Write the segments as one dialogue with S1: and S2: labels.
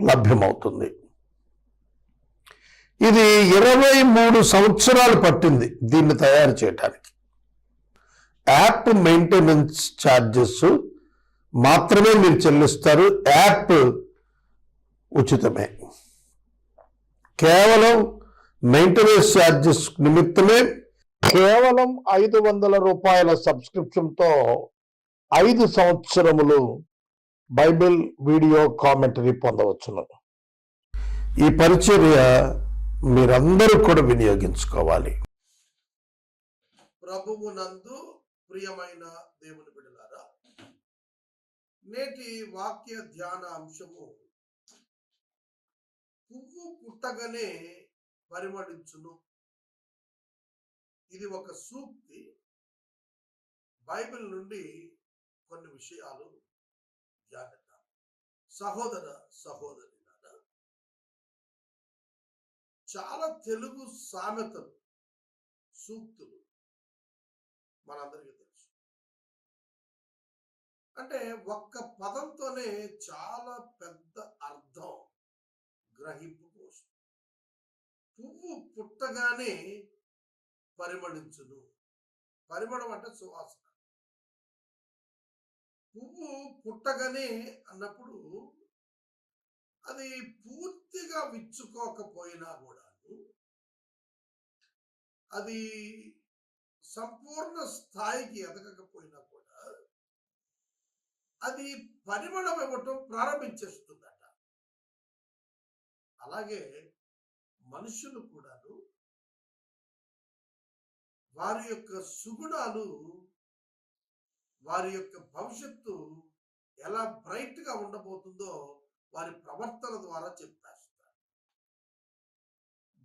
S1: లభ్యమవుతుంది. ఇది ఇరవై మూడు సంవత్సరాలు పట్టింది దీన్ని తయారు చేయడానికి యాప్ మెయింటెనెన్స్ ఛార్జెస్ మాత్రమే మీరు చెల్లిస్తారు. యాప్ ఉచితమే. కేవలం మెయింటెనెన్స్ ఛార్జెస్ నిమిత్తమే కేవలం ఐదు వందల రూపాయల సబ్స్క్రిప్షన్తో ఐదు సంవత్సరములు బైబిల్ వీడియో కామెంటరీ పొందవచ్చును. ఈ పరిచర్య మీరందరూ కూడా వినియోగించుకోవాలి. ప్రభువు నందు ప్రియమైన దేవుని బిడలారా నేటి వాక్య ధ్యాన అంశము పువ్వు పుట్టగానే పరిమళించును. ఇది ఒక సూక్తి. బైబిల్ నుండి కొన్ని విషయాలు జాగ్రత్త. సహోదర సహోదరి చాలా తెలుగు సామెతలు సూక్తులు మనందరికీ తెలుసు. అంటే ఒక్క పదంతోనే చాలా పెద్ద అర్థం గ్రహింపుకు వస్తుంది పువ్వు పుట్టగానే పరిమళించును. పరిమళం అంటే సువాసన. పువ్వు పుట్టగానే అన్నప్పుడు అది పూర్తిగా విచ్చుకోకపోయినా కూడాను అది సంపూర్ణ స్థాయికి ఎదగకపోయినా కూడా అది పరిమళం ఇవ్వటం ప్రారంభించేస్తుందట. అలాగే మనుషులు కూడాను వారి యొక్క సుగుణాలు వారి యొక్క భవిష్యత్తు ఎలా బ్రైట్గా ఉండబోతుందో వారి ప్రవర్తన ద్వారా చెప్పేస్తారు.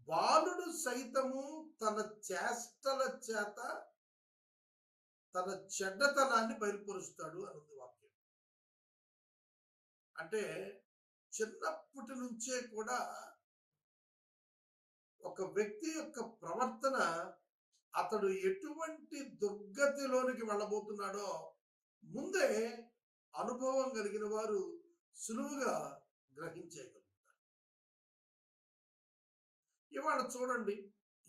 S1: బాలుడు సైతము తన చేష్టల చేత తన చెడ్డతనాన్ని బయలుపరుస్తాడు అన్నది వాక్యం. అంటే చిన్నప్పటి నుంచే కూడా ఒక వ్యక్తి యొక్క ప్రవర్తన అతడు ఎటువంటి దుర్గతిలోనికి వెళ్ళబోతున్నాడో ముందే అనుభవం కలిగిన వారు సులువుగా గ్రహించేయగలుగుతారు ఇవాళ చూడండి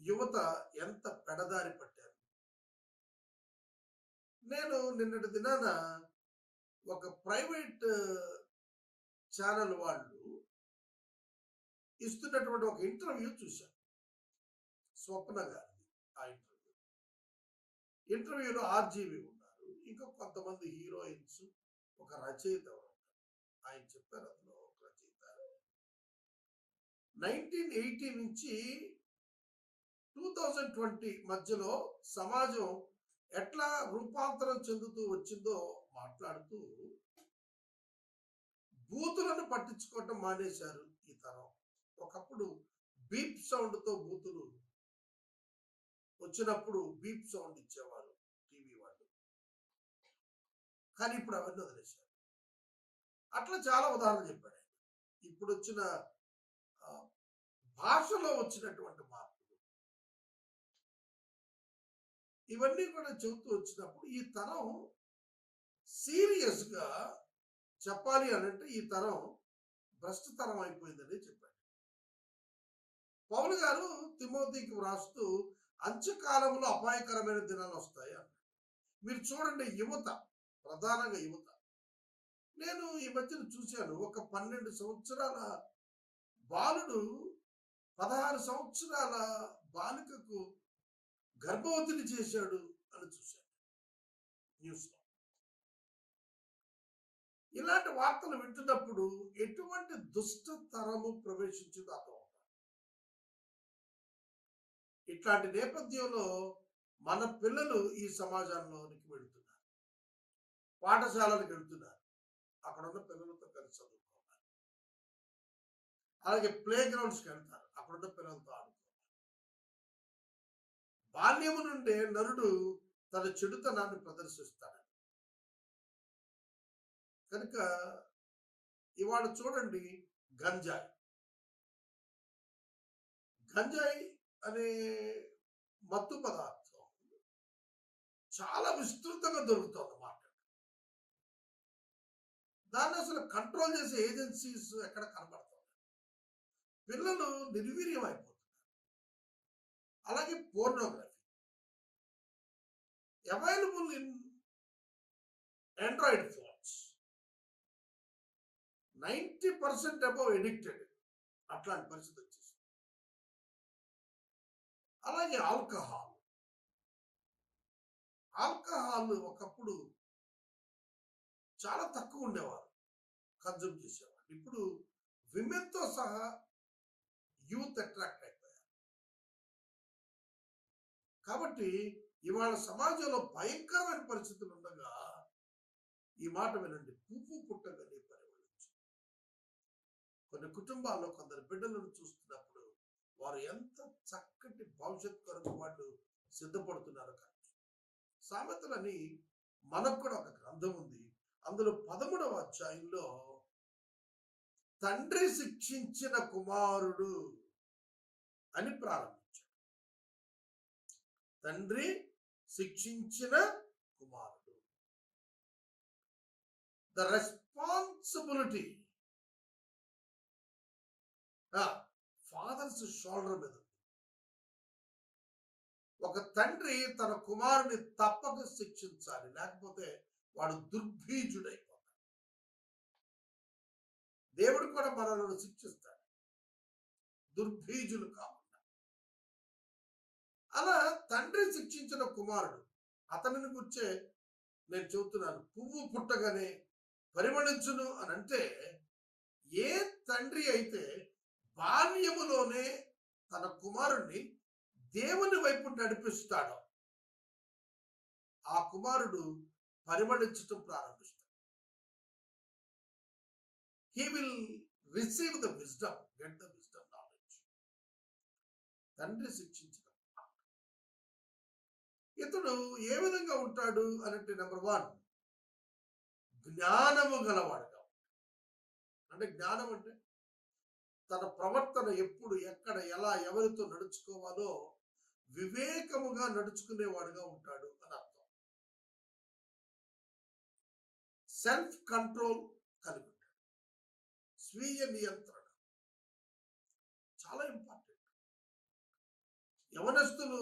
S1: యువత ఎంత పెడదారి పట్టారు. నేను నిన్నటి దినాన ఒక ప్రైవేట్ ఛానల్ వాళ్ళు ఇస్తున్నటువంటి ఒక ఇంటర్వ్యూ చూశాను. స్వప్న గారిది ఆ ఇంటర్వ్యూ. ఇంటర్వ్యూలో ఆర్జీవి ఉన్నారు. ఇంకా కొంతమంది హీరోయిన్స్ ఒక రచయిత ఆయన చెప్పారు అందులో ఒక రచయిత. నైన్టీన్ ఎయిటీ నుంచి టూ థౌజండ్ ట్వంటీ మధ్యలో సమాజం ఎట్లా రూపాంతరం చెందుతూ వచ్చిందో మాట్లాడుతూ బూతులను పట్టించుకోవటం మానేశారు ఈ తరం. ఒకప్పుడు బీప్ సౌండ్తో బూతులు వచ్చినప్పుడు బీప్ సౌండ్ ఇచ్చేవారు టీవీ వాళ్ళు. కానీ ఇప్పుడు అవన్నీ వదిలేశారు. అట్లా చాలా ఉదాహరణ చెప్పాడు ఆయన. ఇప్పుడు వచ్చిన భాషలో వచ్చినటువంటి మార్పులు. ఇవన్నీ కూడా చెబుతూ వచ్చినప్పుడు ఈ తరం సీరియస్గా చెప్పాలి అనంటే ఈ తరం భ్రష్ట తరం అయిపోయిందని చెప్పాడు. పౌలు గారు తిమోతికి వ్రాస్తూ అంత్యకాలంలో అపాయకరమైన దినాలు వస్తాయి? మీరు చూడండి యువత ప్రధానంగా యువత. నేను ఈ మధ్యన చూశాను ఒక పన్నెండు సంవత్సరాల బాలుడు పదహారు సంవత్సరాల బాలికకు గర్భవతిని చేశాడు అని చూశాను న్యూస్లో. ఇలాంటి వార్తలు వింటున్నప్పుడు ఎటువంటి దుష్టతరము ప్రవేశించిందో అర్థం ఇట్లాంటి నేపథ్యంలో మన పిల్లలు ఈ సమాజంలోనికి వెళుతున్నారు. పాఠశాలలకు వెళ్తున్నారు. అక్కడ ఉన్న పిల్లలతో కలిసి చదువుకోవాలి. అలాగే ప్లే గ్రౌండ్స్కి వెళ్తారు. అక్కడ ఉన్న పిల్లలతో ఆడుకోవాలి. బాల్యము నుండే నరుడు తన చెడుతనాన్ని ప్రదర్శిస్తాడు కనుక ఇవాళ చూడండి గంజాయి. గంజాయి అనే చాలా విస్తృతంగా దొరుకుతుంది మార్కెట్. దాన్ని అసలు కంట్రోల్ చేసే ఏజెన్సీస్ ఎక్కడ కనబడుతుంది పిల్లలు నిర్వీర్యం అయిపోతున్నారు. అలాగే pornography available in Android phones ninety percent above addicted అట్లాంటి పరిస్థితి వచ్చేసింది. అలాగే ఆల్కహాల్ ఆల్కహాల్ ఒకప్పుడు చాలా తక్కువ ఉండేవారు. కన్జ్యూమ్ చేసేవాళ్ళు. ఇప్పుడు విమెన్తో సహా యూత్ అట్రాక్ట్ అయిపోయారు. కాబట్టి ఇవాళ సమాజంలో భయంకరమైన పరిస్థితులు ఉండగా ఈ మాట వినండి. పువ్వు పుట్టగానే పరిమళించు. కొన్ని కుటుంబాల్లో కొందరు బిడ్డలను చూస్తున్నప్పుడు వారు ఎంత చక్కటి భవిష్యత్ కొరకు వాళ్ళు సిద్ధపడుతున్నారు కానీ సామెతలని మనకు కూడా ఒక గ్రంథం ఉంది. అందులో పదమూడవ అధ్యాయంలో తండ్రి శిక్షించిన కుమారుడు అని ప్రారంభించాడు. తండ్రి శిక్షించిన కుమారుడు. The responsibility. ఫాదర్స్ షోల్డర్ మీద. ఒక తండ్రి తన కుమారుని తప్పక శిక్షించాలి లేకపోతే వాడు దుర్భీజుడైపోతాడు. దేవుడు కూడా మనలను శిక్షిస్తాడు. దుర్భీజులు కాకుండా. అలా తండ్రి శిక్షించిన కుమారుడు అతనిని గుర్చే నేను చెబుతున్నాను పువ్వు పుట్టగానే పరిమళించును అని అంటే ఏ తండ్రి అయితే బాల్యములోనే తన కుమారుణ్ణి దేవుని వైపు నడిపిస్తాడో. ఆ కుమారుడు పరిమళించటం ప్రారంభిస్తాడు. He will receive the wisdom get the wisdom knowledge తండ్రి శిక్షించిన ఇతడు ఏ విధంగా ఉంటాడు అనంటే నెంబర్ వన్ జ్ఞానము గలవాడుగా అంటే జ్ఞానం అంటే తన ప్రవర్తన ఎప్పుడు ఎక్కడ ఎలా ఎవరితో నడుచుకోవాలో వివేకముగా నడుచుకునేవాడుగా ఉంటాడు అని అర్థం. సెల్ఫ్ కంట్రోల్ కలిగి ఉంటాడు. స్వీయ నియంత్రణ. చాలా ఇంపార్టెంట్. యవనస్తులు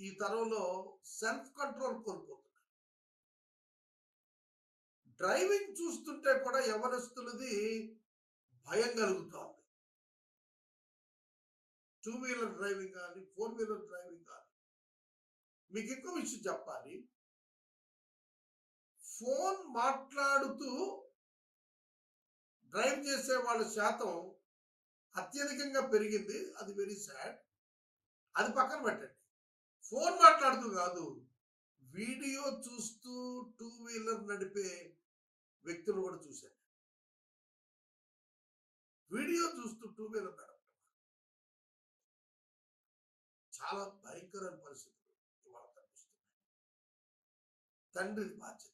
S1: ఈ తరంలో సెల్ఫ్ కంట్రోల్ కోల్పోతున్నారు. డ్రైవింగ్ చూస్తుంటే కూడా యవనస్తులది భయం కలుగుతోంది. టూ వీలర్ డ్రైవింగ్ కానీ ఫోర్ వీలర్ డ్రైవింగ్ కానీ మీకు ఎక్కువ విషయం చెప్పాలి. ఫోన్ మాట్లాడుతూ డ్రైవ్ చేసే వాళ్ళ శాతం అత్యధికంగా పెరిగింది. అది వెరీ సాడ్ అది పక్కన పెట్టండి. ఫోన్ మాట్లాడుతూ కాదు వీడియో చూస్తూ టూ వీలర్ నడిపే వ్యక్తులు కూడా చూశాను. వీడియో చూస్తూ టూ వీలర్ నడపడం. చాలా భయంకరమైన పరిస్థితులు ఇవాళ కనిపిస్తున్నాయి. తండ్రి బాధ్యత.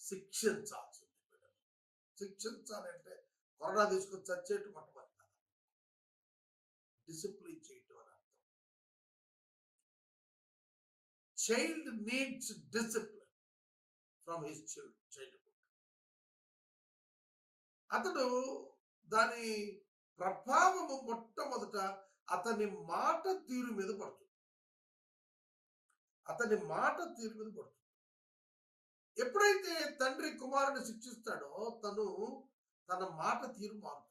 S1: శిక్షించాల్సి ఉంది బిడ్డలు. శిక్షించాలంటే కరోనా తీసుకొని చచ్చేట్టు పట్టమని కాదు. డిసిప్లిన్ చేయటం అని అర్థం. Child needs discipline from his childhood. అతడు దాని ప్రభావము మొట్టమొదట అతని మాట తీరు మీద పడుతుంది. అతని మాట తీరు మీద పడుతుంది. ఎప్పుడైతే తండ్రి కుమారుని శిక్షిస్తాడో తను తన మాట తీరు మారుతుంది.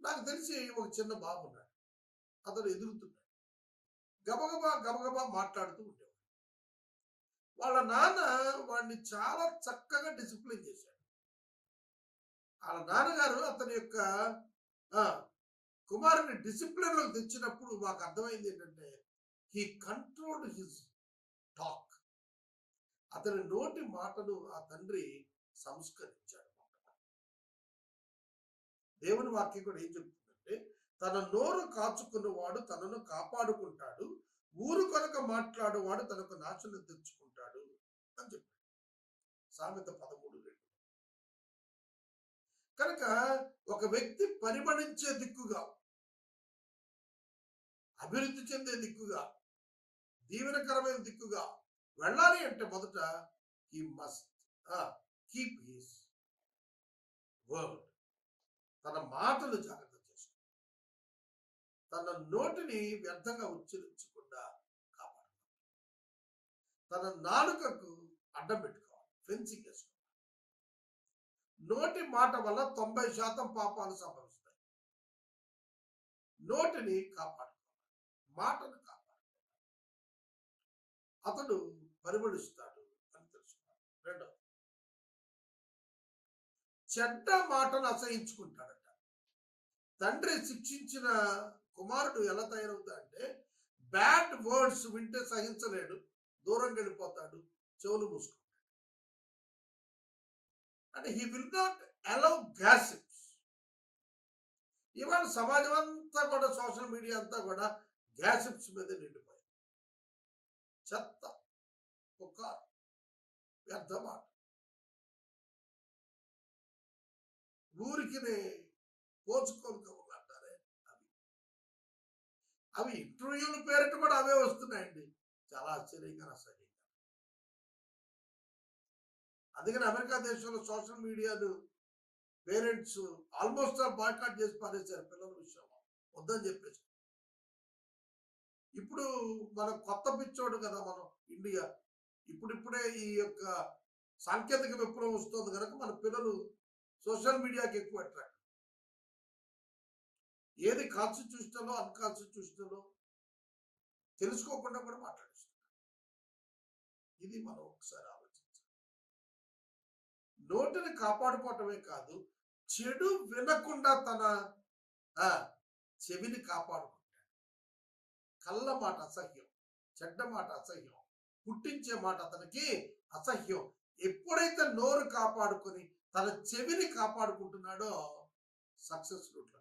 S1: నాకు తెలిసి ఒక చిన్న బాబు ఉన్నాడు. అతను ఎదుగుతున్నాడు గబగబా గబగబా మాట్లాడుతూ ఉండేవాడు. వాళ్ళ నాన్న వాడిని చాలా చక్కగా డిసిప్లిన్ చేశాడు. వాళ్ళ నాన్నగారు అతని యొక్క కుమారుని డిసిప్లిన్లో తెచ్చినప్పుడు మాకు అర్థమైంది ఏంటంటే హీ కంట్రోల్డ్ హిజ్ టాక్ అతని నోటి మాటను ఆ తండ్రి సంస్కరించాడు. దేవుని వాక్యం కూడా ఏం చెప్తుందంటే తన నోరు కాచుకున్నవాడు తనను కాపాడుకుంటాడు ఊరు కొనక మాట్లాడేవాడు తనకు నాశనం తెచ్చుకుంటాడు అని చెప్పాడు. సామెత పదమూడు రెండు. కనుక ఒక వ్యక్తి పరిమణించే దిక్కుగా అభివృద్ధి చెందే దిక్కుగా దీవెనకరమైన దిక్కుగా వెళ్ళాలి అంటే మొదట he must keep his word తన మాటలు జాగ్రత్త చేసుకో. తన నోటిని వ్యర్థంగా ఉచ్చరించకుండా కాపాడు. తన నాలుకకు అడ్డం పెట్టుకోవాలి. ఫెన్సింగ్ వేసుకోవాలి. నోటి మాట వల్ల తొంభై శాతం పాపాలు సంభవిస్తాయి. నోటిని కాపాడుకోవాలి. మాటను కాపాడుకోవాలి. అతడు పరిమళిస్తాడు అని తెలుసుకున్నాడు. రెండవ చెడ్డ మాటను అసహించుకుంటాడట. తండ్రి శిక్షించిన కుమారుడు ఎలా తయారవుతాడంటే బ్యాడ్ వర్డ్స్ వింటే సహించలేడు దూరం వెళ్ళిపోతాడు చెవులు మూసుకుంటాడు అంటే he will not allow gossips ఇవాళ సమాజం అంతా కూడా సోషల్ మీడియా అంతా కూడా గ్యాసిప్స్ మీద నిండిపోయింది. చెత్త కుక్క వ్యర్థమాట ఊరికి కోచుకోలుగా అంటారే అవి. అవి ఇంటర్వ్యూల పేరిట కూడా అవే వస్తున్నాయండి. చాలా ఆశ్చర్యంగా అసహ్యంగా అందుకని అమెరికా దేశంలో సోషల్ మీడియాను పేరెంట్స్ ఆల్మోస్ట్ ఆల్ బాయ్కాట్ చేసి పారేశారు పిల్లల విషయంలో. వద్దని చెప్పేసి. ఇప్పుడు మన కొత్త పిచ్చోడు కదా మనం ఇండియా. ఇప్పుడిప్పుడే ఈ యొక్క సాంకేతిక విప్లవం వస్తుంది కనుక మన పిల్లలు సోషల్ మీడియాకి ఎక్కువ అట్రాక్ట్ ఏది కాన్స్టిట్యూషనలో అన్కాన్స్టిట్యూషనలో తెలుసుకోకుండా కూడా మాట్లాడిస్తున్నారు. ఇది మనం ఒకసారి నోటిని కాపాడుకోవటమే కాదు చెడు వినకుండా తన ఆ, చెవిని కాపాడుకుంటాడు. కళ్ళ మాట అసహ్యం చెడ్డ మాట అసహ్యం పుట్టించే మాట అతనికి అసహ్యం. ఎప్పుడైతే నోరు కాపాడుకొని తన చెవిని కాపాడుకుంటున్నాడో సక్సెస్ రూట్లో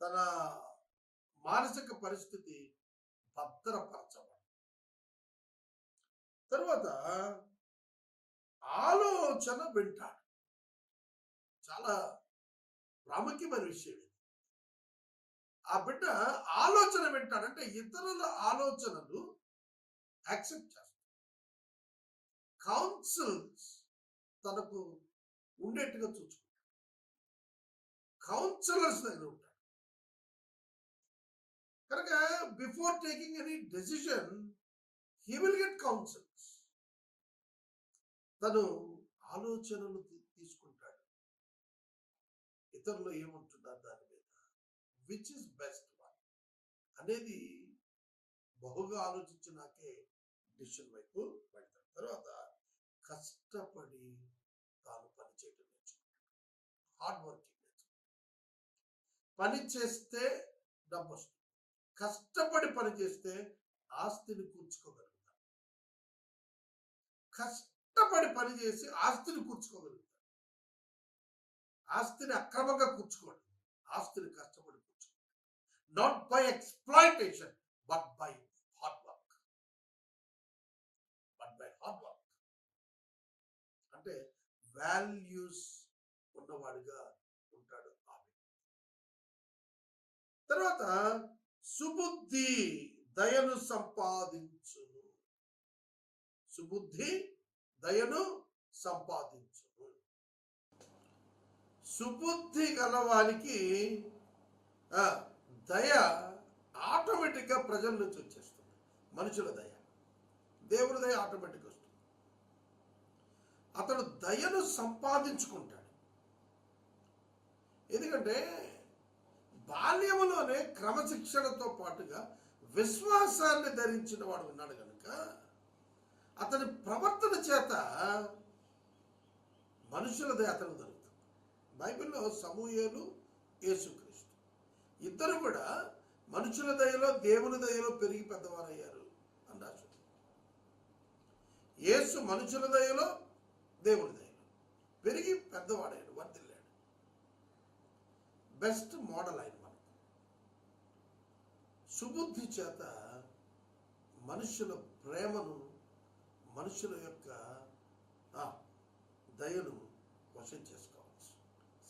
S1: తన మానసిక పరిస్థితి భద్రపరచబడి తర్వాత ఆలోచన వింటాడు. చాలా ప్రాముఖ్యమైన విషయం ఇది. ఆ బిడ్డ ఆలోచన వింటాడంటే ఇతరుల ఆలోచనలు యాక్సెప్ట్ చేస్తాడు. కౌన్సిల్స్ తనకు ఉండేట్టుగా చూసుకుంటాడు. కౌన్సిలర్స్ దగ్గర ఉంటాడు. కనుక before taking any decision he will get counsel. తను ఆలోచనలు తీసుకుంటాడు. ఇతరులు ఏముంటున్నారు దాని మీద? విచ్ ఇస్ బెస్ట్ వన్ అనేది బహుగా ఆలోచించినాకే డిసిషన్ వైపు వెళ్తాడు. తర్వాత కష్టపడి తాను పని చేయడం నేర్చుకుంటాడు. హార్డ్ వర్కింగ్ నేర్చుకుంటాడు. పని చేస్తే డబ్బు వస్తుంది. కష్టపడి పని చేస్తే ఆస్తిని కూర్చుకోగలుగుతాడు. కష్టపడి పనిచేసి ఆస్తిని కూర్చుకోగలుగుతాడు ఆస్తిని అక్రమంగా కూర్చుకోండి ఆస్తిని కష్టపడి కూర్చుకోండి not by exploitation but by hard work but by hard work అంటే వాల్యూస్ ఉన్నవాడిగా ఉంటాడు ఆమె తర్వాత సుబుద్ధి దయను సంపాదించును. సుబుద్ధి దయను సంపాదించు సుబుద్ధి గలవానికి ఆ, దయ ఆటోమేటిక్గా ప్రజల నుంచి వచ్చేస్తుంది. మనుషుల దయ. దేవుడి దయ ఆటోమేటిక్ వస్తుంది. అతడు దయను సంపాదించుకుంటాడు. ఎందుకంటే బాల్యములోనే క్రమశిక్షణతో పాటుగా విశ్వాసాన్ని ధరించిన వాడు ఉన్నాడు కనుక అతని ప్రవర్తన చేత మనుషుల దయ అతను దొరుకుతుంది. బైబిల్లో సమూహలు యేసుక్రీస్తు. ఇద్దరు కూడా మనుషుల దయలో దేవుని దయలో పెరిగి పెద్దవారయ్యారు అని రాశారు యేసు మనుషుల దయలో దేవుని దయలో పెరిగి పెద్దవాడయ్యాడు వర్దిల్లాడు బెస్ట్ మోడల్ ఆయన మనకు. సుబుద్ధి చేత మనుషుల ప్రేమను మనుషుల యొక్క దయను వశం చేసుకోవచ్చు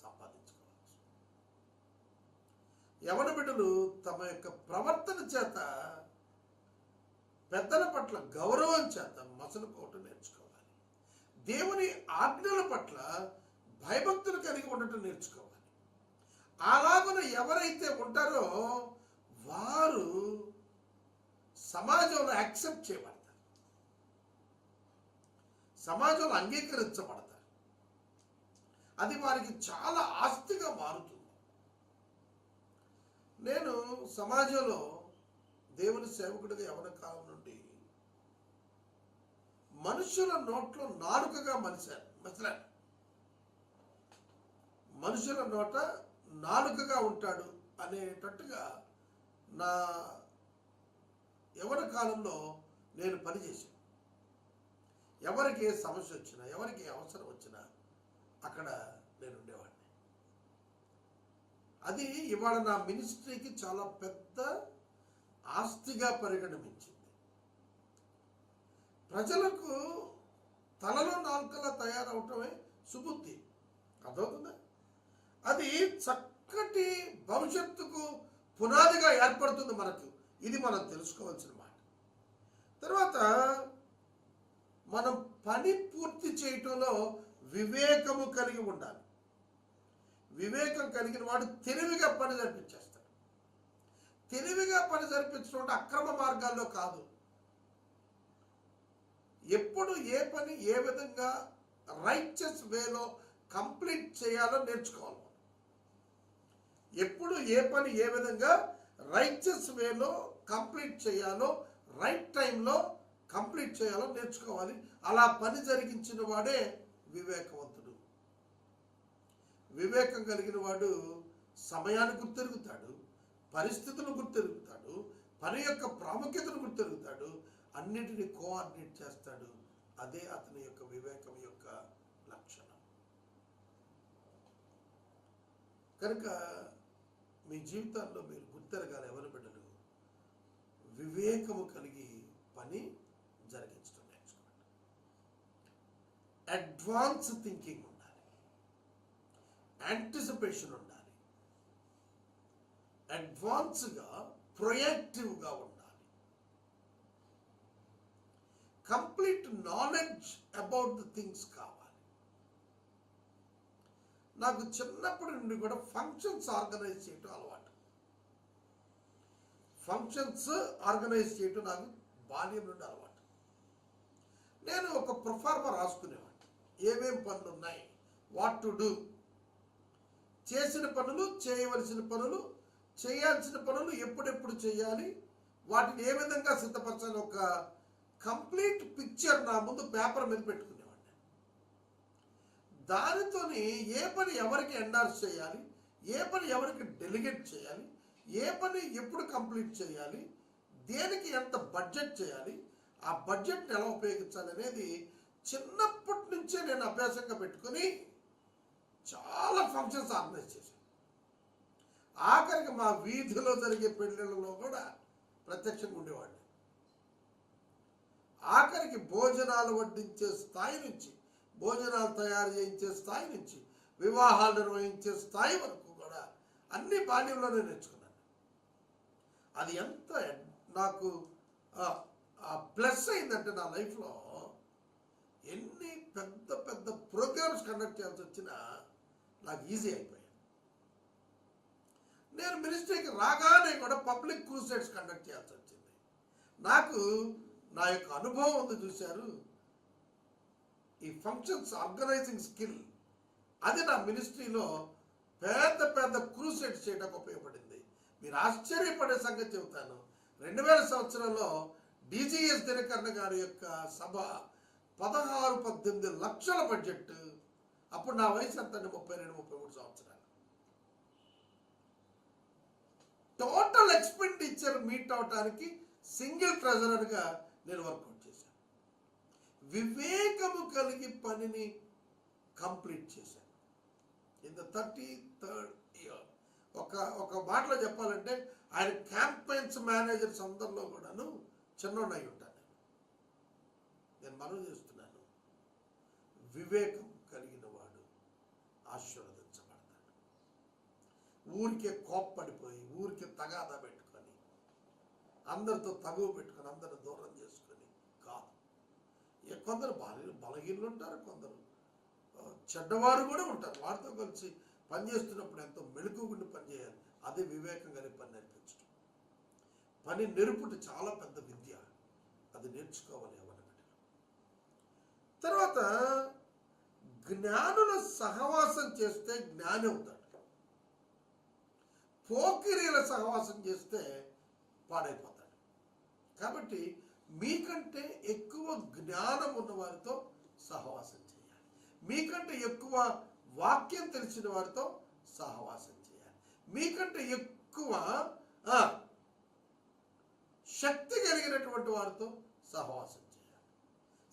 S1: సంపాదించుకోవచ్చు యవన బిడ్డలు తమ యొక్క ప్రవర్తన చేత పెద్దల పట్ల గౌరవం చేత మసలుకోవటం నేర్చుకోవాలి. దేవుని ఆజ్ఞల పట్ల భయభక్తులు కలిగి ఉండటం నేర్చుకోవాలి. అలాగున ఎవరైతే ఉంటారో వారు సమాజంలో యాక్సెప్ట్ చేయబడతారు. సమాజంలో అంగీకరించబడతారు. అది వారికి చాలా ఆస్తిగా మారుతుంది. నేను సమాజంలో దేవుని సేవకుడిగా యవన కాలం నుండి మనుషుల నోట్లో నాలుకగా మలిశాను మసలాను. మనుషుల నోట నాలుకగా ఉంటాడు అనేటట్టుగా నా యవన కాలంలో నేను పనిచేశాను. ఎవరికి ఏ సమస్య వచ్చినా ఎవరికి ఏ అవసరం వచ్చినా అక్కడ నేను ఉండేవాడిని. అది ఇవాళ నా మినిస్ట్రీకి చాలా పెద్ద ఆస్తిగా పరిగణించింది. ప్రజలకు తలలో నాలుకలా తయారవటమే సుబుద్ధి. అర్థమవుతుందా? అది చక్కటి భవిష్యత్తుకు పునాదిగా ఏర్పడుతుంది మనకు. ఇది మనం తెలుసుకోవాల్సిన మాట. తర్వాత మనం పని పూర్తి చేయటంలో వివేకము కలిగి ఉండాలి. వివేకం కలిగిన వాడు తెలివిగా పని జరిపించేస్తాడు. తెలివిగా పని జరిపించడం అక్రమ మార్గాల్లో కాదు. ఎప్పుడు ఏ పని ఏ విధంగా రైచస్ వేలో కంప్లీట్ చేయాలో నేర్చుకోవాలి ఎప్పుడు ఏ పని ఏ విధంగా రైచస్ వేలో కంప్లీట్ చేయాలో రైట్ టైంలో కంప్లీట్ చేయాలో నేర్చుకోవాలి. అలా పని జరిగించిన వాడే వివేకవంతుడు. వివేకం కలిగిన వాడు సమయాన్ని గుర్తెరుగుతాడు పరిస్థితులను గుర్తెరుగుతాడు పని యొక్క ప్రాముఖ్యతను గుర్తెరుగుతాడు అన్నిటిని కోఆర్డినేట్ చేస్తాడు. అదే అతని యొక్క వివేకం యొక్క లక్షణం. కనుక మీ జీవితాల్లో మీరు గుర్తెరగాలి ఎవరి బిడ్డలు? వివేకము కలిగి పని అడ్వాన్స్ థింకింగ్ ఉండాలి. యాంటిసిపేషన్ ఉండాలి. అడ్వాన్స్గా ప్రొయాక్టివ్గా ఉండాలి. Complete knowledge about the things కావాలి. నాకు చిన్నప్పటి నుండి కూడా ఫంక్షన్స్ ఆర్గనైజ్ చేయటం అలవాటు. ఫంక్షన్స్ ఆర్గనైజ్ చేయటం నాకు బాల్యం నుండి అలవాటు. నేను ఒక ప్రొఫార్మర్ రాసుకునేవాడిని. ఏమేం పనులు ఉన్నాయి వాట్ టు డూ చేసిన పనులు చేయవలసిన పనులు చేయాల్సిన పనులు ఎప్పుడెప్పుడు చేయాలి? వాటిని ఏ విధంగా సిద్ధపరచాలి? ఒక కంప్లీట్ పిక్చర్ నా ముందు పేపర్ మీద పెట్టుకునేవాడిని. దానితోని ఏ పని ఎవరికి ఎండార్స్ చేయాలి? ఏ పని ఎవరికి డెలిగేట్ చేయాలి? ఏ పని ఎప్పుడు కంప్లీట్ చేయాలి? దేనికి ఎంత బడ్జెట్ చేయాలి? ఆ బడ్జెట్ని ఎలా ఉపయోగించాలి అనేది చిన్నప్పటి నుంచే నేను అభ్యాసంగా పెట్టుకొని చాలా ఫంక్షన్స్ ఆర్గనైజ్ చేశాను. ఆఖరికి మా వీధిలో జరిగే పెళ్ళిళ్ళలో కూడా ప్రత్యక్షంగా ఉండేవాడిని. ఆఖరికి భోజనాలు వడ్డించే స్థాయి నుంచి భోజనాలు తయారు చేయించే స్థాయి నుంచి వివాహాలు నిర్వహించే స్థాయి వరకు కూడా అన్ని బాల్యంలోనే నేర్చుకున్నాను. అది ఎంత నాకు ప్లస్ అయిందంటే నా లైఫ్లో ఎన్ని పెద్ద పెద్ద ప్రోగ్రామ్స్ కండక్ట్ చేయాల్సి వచ్చినా నాకు ఈజీ అయిపోయాయి. నేను మినిస్ట్రీకి రాగానే కూడా పబ్లిక్ క్రూసైడ్స్ కండక్ట్ చేయాల్సి వచ్చింది. నాకు నా యొక్క అనుభవం ఉంది చూశారు. ఈ ఫంక్షన్స్ ఆర్గనైజింగ్ స్కిల్ అది నా మినిస్ట్రీలో పెద్ద పెద్ద క్రూసైడ్స్ చేయడానికి ఉపయోగపడింది. మీరు ఆశ్చర్యపడే సంగతి చెబుతాను. రెండు వేల సంవత్సరంలో డీజీఎస్ దినకరణ గారి యొక్క సభ పదహారు పద్దెనిమిది లక్షల బడ్జెట్ అప్పుడు నా వయసు ఎంత అండి ముప్పై రెండు ముప్పై మూడు సంవత్సరాలు. టోటల్ ఎక్స్పెండిచర్ మీట్ అవటానికి సింగిల్ ట్రెజరర్గా నేను వర్కౌట్ చేశాను. వివేకము కలిగి పనిని కంప్లీట్ చేశాను. In the thirty third year ఒక ఒక మాటలో చెప్పాలంటే ఆయన క్యాంపెయిన్స్ మేనేజర్స్ అందరిలో కూడాను చిన్నోడై ఉంటాను. నేను మనం చేస్తున్నాను వివేకం కలిగిన వాడు ఆశీర్వదించబడతాడు. ఊరికే కోప్పడిపోయి ఊరికే తగాదా పెట్టుకొని అందరితో తగువ పెట్టుకొని అందరిని దూరం చేసుకొని కాదు. ఇక కొందరు బల బలహీనలు ఉంటారు కొందరు చెడ్డవారు కూడా ఉంటారు. వారితో కలిసి పనిచేస్తున్నప్పుడు ఎంతో మెళుకుగుండి పనిచేయాలి. అదే వివేకం కలిగి పని నేర్పించడం. పని నేర్పుట చాలా పెద్ద విద్య. అది నేర్చుకోవాలి ఎవరి తర్వాత జ్ఞానుల సహవాసం చేస్తే జ్ఞాని అవుతాడు. పోకిరీల సహవాసం చేస్తే పాడైపోతాడు. కాబట్టి మీకంటే ఎక్కువ జ్ఞానం ఉన్న వారితో సహవాసం చేయాలి. మీకంటే ఎక్కువ వాక్యం తెలిసిన వారితో సహవాసం చేయాలి. మీకంటే ఎక్కువ శక్తి కలిగినటువంటి వారితో సహవాసం చేయాలి.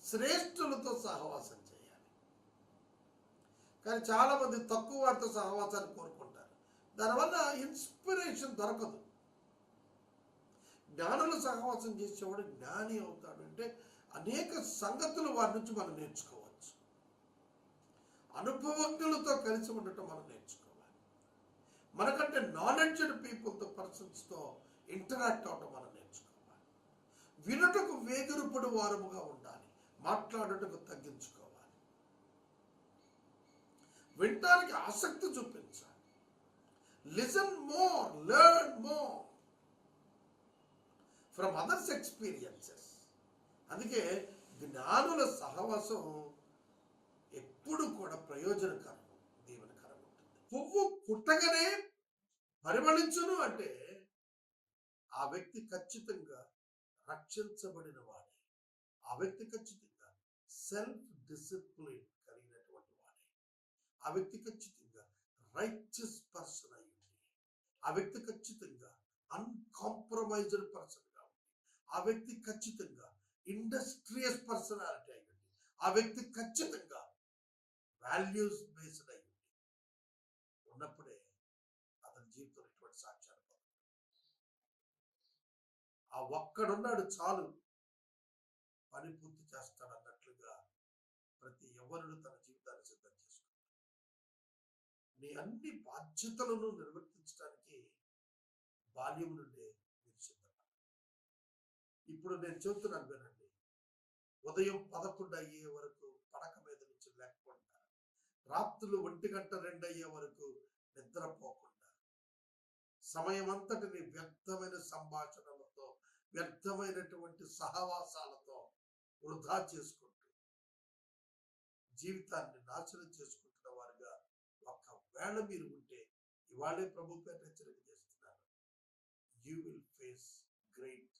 S1: శ్రేష్ఠులతో సహవాసం చేయాలి కానీ చాలామంది తక్కువ వారితో సహవాసాన్ని కోరుకుంటారు. దానివల్ల ఇన్స్పిరేషన్ దొరకదు. జ్ఞానులు సహవాసం చేసేవాడు జ్ఞాని అవుతాడు అంటే అనేక సంగతులు వారి నుంచి మనం నేర్చుకోవచ్చు. అనుభవజ్ఞులతో కలిసి ఉండటం మనం నేర్చుకోవాలి. మనకంటే నాలెడ్జ్డ్ పీపుల్తో పర్సన్స్తో ఇంటరాక్ట్ అవటం మనం నేర్చుకోవాలి. వినుటకు వేగురుపడు వారముగా ఉండాలి. మాట్లాడుటకు తగ్గించుకోవాలి. వినటానికి ఆసక్తి చూపించాలి listen more learn more from others experiences అందుకే జ్ఞానుల సహవాసం ఎప్పుడు కూడా ప్రయోజనకరం దీవెనకరం ఉంటుంది. పువ్వు పుట్టగానే పరిమళించును అంటే ఆ వ్యక్తి ఖచ్చితంగా రక్షించబడిన వాడే. ఆ వ్యక్తి ఖచ్చితంగా సెల్ఫ్ డిసిప్లిన్ ఆ వ్యక్తి ఖచ్చితంగా రైచియస్ పర్సన్ అయి ఉంది ఆ వ్యక్తి ఖచ్చితంగా అన్కాంప్రమైజ్డ్ పర్సన్గా ఉంది ఆ వ్యక్తి ఖచ్చితంగా ఇండస్ట్రియస్ పర్సనాలిటీ అయి ఉంది ఆ వ్యక్తి ఖచ్చితంగా వాల్యూస్ బేస్డ్ అయి ఉంది ఉన్నప్పుడే అతని జీవితంలో ఎటువంటి సాక్ష్యాలు ఆ ఒక్కడున్నాడు చాలు పని పూర్తి చేస్తాడు అన్నట్లుగా ప్రతి ఎవరుడు తన నీ అన్ని బాధ్యతలను నిర్వర్తించడానికి బాల్యం నుండే మీరు సిద్ధపడాలి ఇప్పుడు నేను చెబుతున్నాను వినండి. ఉదయం పదకొండు అయ్యే వరకు పడక మీద నుంచి లేకుండా రాత్రులు ఒంటి గంట రెండు అయ్యే వరకు నిద్రపోకుండా సమయం అంతటిని వ్యర్థమైన సంభాషణలతో వ్యర్థమైనటువంటి సహవాసాలతో వృధా చేసుకుంటూ జీవితాన్ని నాశనం చేసుకుంటూ ఒకవేళ మీరు ఉంటే ఇవాళే ప్రభు పేట హెచ్చరిక చేస్తున్నారు you will face great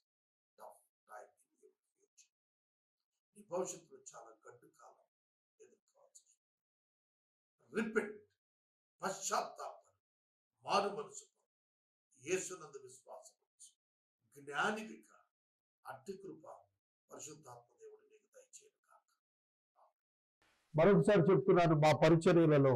S1: tough time in your future నీ భవిష్యత్తులో చాలా గడ్డు కాలం ఎదుర్కోవాల్సి రిపెంట్ పశ్చాత్తాపం. మారు మనసు యేసునందు విశ్వాసం ఉంచు. జ్ఞానివిక. అట్టి కృప పరిశుద్ధాత్మ దేవుడు నీకు దయచేయను కాక
S2: మరొకసారి చెప్తున్నాను మా పరిచర్యలలో